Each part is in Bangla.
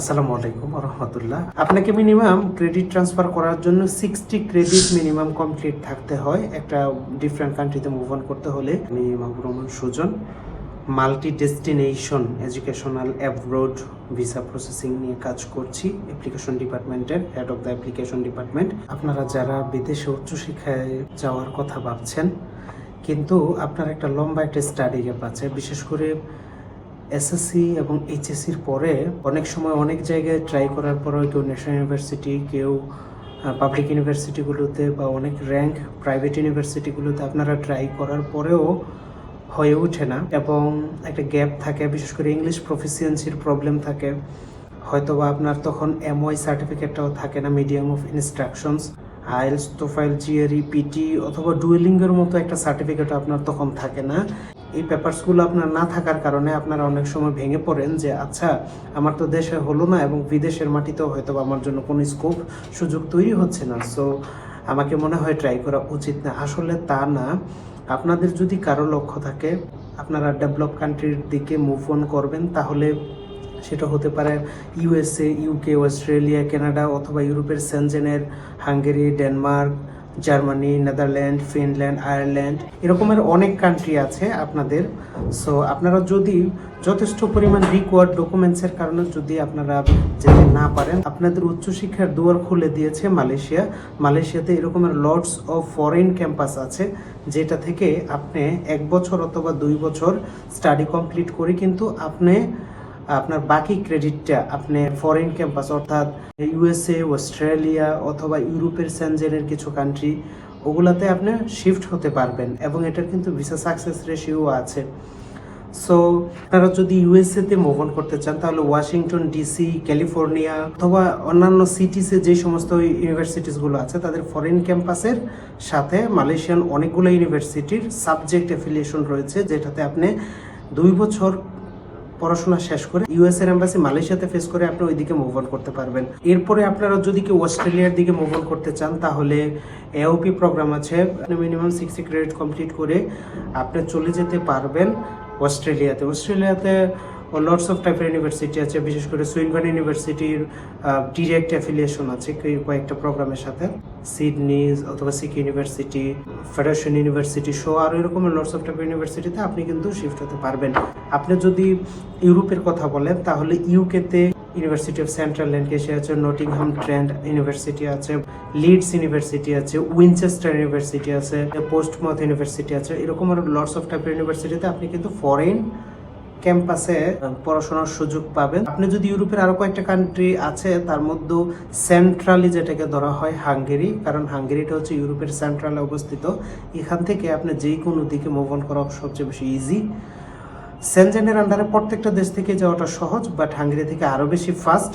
আসসালামু আলাইকুম রহমতুল্লাহ আপনাকে মিনিমাম ক্রেডিট ট্রান্সফার করার জন্য সিক্সটি ক্রেডিট মিনিমাম কমপ্লিট থাকতে হয়। একটা ডিফারেন্ট কান্ট্রিতে মুভ অন করতে হলে আমি Mahbur Sujan multi destination educational abroad visa processing নিয়ে কাজ করছি অ্যাপ্লিকেশন ডিপার্টমেন্টের head of the application department আপনারা যারা বিদেশে উচ্চশিক্ষায় যাওয়ার কথা ভাবছেন, কিন্তু আপনার একটা লম্বা একটা স্টাডি গ্যাপ আছে, বিশেষ করে এসএসসি এবং এইচএসসির পরে অনেক সময় অনেক জায়গায় ট্রাই করার পরেও কেউ ন্যাশনাল ইউনিভার্সিটি কেউ পাবলিক ইউনিভার্সিটিগুলোতে বা অনেক র্যাঙ্ক প্রাইভেট ইউনিভার্সিটিগুলোতে আপনারা ট্রাই করার পরেও হয়ে ওঠে না এবং একটা গ্যাপ থাকে, বিশেষ করে ইংলিশ প্রফিসিয়েন্সির প্রবলেম থাকে। হয়তোবা আপনার তখন এমওয়াই সার্টিফিকেটটাও থাকে না medium of instructions IELTS TOEFL GRE PT অথবা ডুয়েলিংয়ের মতো একটা সার্টিফিকেট আপনার তখন থাকে না। এই পেপারসগুলো আপনার না থাকার কারণে আপনারা অনেক সময় ভেঙে পড়েন যে আচ্ছা আমার তো দেশে হলো না এবং বিদেশের মাটিতেও হয়তো আমার জন্য কোনো স্কোপ সুযোগ তৈরি হচ্ছে না। সো আমাকে মনে হয় ট্রাই করা উচিত না। আসলে তা না। আপনাদের যদি কারও লক্ষ্য থাকে, আপনারা ডেভেলপ কান্ট্রির দিকে মুভ অন করবেন, তাহলে সেটা হতে পারে ইউএসএ ইউকে অস্ট্রেলিয়া কানাডা অথবা ইউরোপের সেনজেনের Hungary Denmark Germany, Netherland, Finland, Ireland, এরকমের অনেক কান্ট্রি আছে আপনাদের। সো আপনারা যদি যথেষ্ট পরিমাণ রিকোয়ার্ড ডকুমেন্টসের কারণে যদি আপনারা যেতে না পারেন, আপনাদের উচ্চশিক্ষার দুয়ার খুলে দিয়েছে মালয়েশিয়া। মালয়েশিয়াতে এরকমের লর্ডস অফ ফরেন ক্যাম্পাস আছে, যেটা থেকে আপনি এক বছর অথবা দুই বছর স্টাডি কমপ্লিট করে কিন্তু আপনি আপনার বাকি ক্রেডিটটা আপনি ফরেন ক্যাম্পাস অর্থাৎ ইউএসএ অস্ট্রেলিয়া অথবা ইউরোপের সেনজেনের কিছু কান্ট্রি ওগুলাতে আপনি শিফট হতে পারবেন এবং এটার কিন্তু ভিসা সাকসেস রেশিও আছে। সো আপনারা যদি ইউএসএ তে মুভ করতে চান, তাহলে ওয়াশিংটন ডিসি ক্যালিফোর্নিয়া অথবা অন্যান্য সিটিসে যে সমস্ত ইউনিভার্সিটিসগুলো আছে, তাদের ফরেন ক্যাম্পাসের সাথে মালয়েশিয়ান অনেকগুলো ইউনিভার্সিটির সাবজেক্ট অ্যাফিলিয়েশন রয়েছে, যেটাতে আপনি দুই বছর পড়াশোনা শেষ করে ইউএস এর এম্বাসি মালয়েশিয়াতে ফেস করে আপনি ওইদিকে মুভ অন করতে পারবেন। এরপরে আপনারা যদি কেউ অস্ট্রেলিয়ার দিকে মুভ অন করতে চান, তাহলে এওপি প্রোগ্রাম আছে। আপনি মিনিমাম সিক্সটি ক্রেডিট কমপ্লিট করে আপনি চলে যেতে পারবেন অস্ট্রেলিয়াতে। অস্ট্রেলিয়াতে লর্ডস অফ টাইপের ইউনিভার্সিটি আছে, বিশেষ করে সুইনবার্ন ইউনিভার্সিটির ডিরেক্ট অ্যাফিলিয়েশন আছে কয়েকটা প্রোগ্রামের সাথে। সিডনি অথবা সিকি ইউনিভার্সিটি ফেডারেশন ইউনিভার্সিটি সো আর এরকম লর্ডস অফ টাইপের ইউনিভার্সিটিতে আপনি কিন্তু শিফট হতে পারবেন। আপনি যদি ইউরোপের কথা বলেন, তাহলে ইউকেতে ইউনিভার্সিটি অফ সেন্ট্রাল ল্যান্ডকেশে আছে নটিংহাম ট্রেন্ড ইউনিভার্সিটি আছে লিডস ইউনিভার্সিটি আছে উইনচেস্টার ইউনিভার্সিটি আছে পোস্টমথ ইউনিভার্সিটি আছে, এরকম আরও লর্ডস অফ টাইপের ইউনিভার্সিটিতে আপনি কিন্তু ফরেন ক্যাম্পাসে পড়াশোনার সুযোগ পাবেন। আপনি যদি ইউরোপের আরও কয়েকটা কান্ট্রি আছে, তার মধ্যে সেন্ট্রালি যেটাকে ধরা হয় হাঙ্গেরি, কারণ হাঙ্গেরিটা হচ্ছে ইউরোপের সেন্ট্রালে অবস্থিত। এখান থেকে আপনি যে কোনো দিকে মুভ অন করা সবচেয়ে বেশি ইজি সেনজেনের আন্ডারে প্রত্যেকটা দেশ থেকে যাওয়াটা সহজ বাট হাঙ্গেরি থেকে আরও বেশি ফাস্ট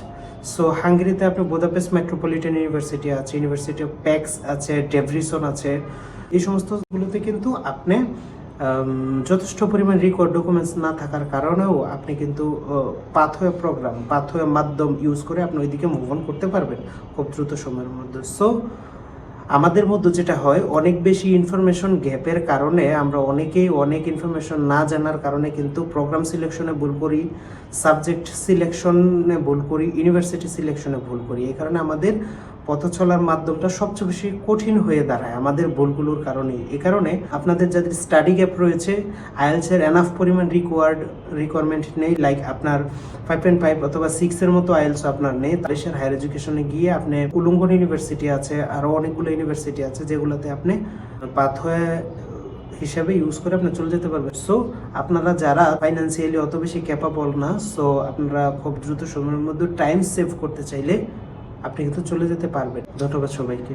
সো হাঙ্গেরিতে আপনি বোদাপেস্ট মেট্রোপলিটন ইউনিভার্সিটি আছে ইউনিভার্সিটি অফ প্যাক্স আছে ডেভরিসন আছে। এই সমস্তগুলোতে কিন্তু আপনি যথেষ্ট পরিমাণ রেকর্ড ডকুমেন্টস না থাকার কারণেও আপনি কিন্তু পাথওয়ে প্রোগ্রাম পাথওয়ে মাধ্যম ইউজ করে আপনি ওইদিকে মুভ অন করতে পারবেন খুব দ্রুত সময়ের মধ্যে। সো আমাদের মধ্যে যেটা হয়, অনেক বেশি ইনফরমেশন গ্যাপের কারণে আমরা অনেকেই অনেক ইনফরমেশন না জানার কারণে কিন্তু প্রোগ্রাম সিলেকশনে ভুল করি সাবজেক্ট সিলেকশনে ভুল করি ইউনিভার্সিটি সিলেকশনে ভুল করি। এই কারণে আমাদের পথ চলার মাধ্যমটা সবচেয়ে বেশি কঠিন হয়ে দাঁড়ায় আমাদের ভুলগুলোর কারণে। এই কারণে আপনাদের যাদের স্টাডি গ্যাপ রয়েছে আইএলসের এনাফ পরিমাণ রিকোয়ার্ড রিকোয়ারমেন্ট নেই লাইক আপনার ফাইভ পয়েন্ট ফাইভ অথবা সিক্সের মতো আইএলস আপনার নেই দেশের হায়ার এডুকেশনে গিয়ে আপনি উলুঙ্গন ইউনিভার্সিটি আছে, আরও অনেকগুলো ইউনিভার্সিটি আছে যেগুলোতে আপনি পাথওয়ে হিসাবে ইউজ করে আপনি চলে যেতে পারবেন। সো আপনারা যারা ফাইন্যান্সিয়ালি অত বেশি ক্যাপাবল না সো আপনারা খুব দ্রুত সময়ের মধ্যে টাইম সেভ করতে চাইলে আপনি কিন্তু চলে যেতে পারবেন। ধন্যবাদ সবাইকে।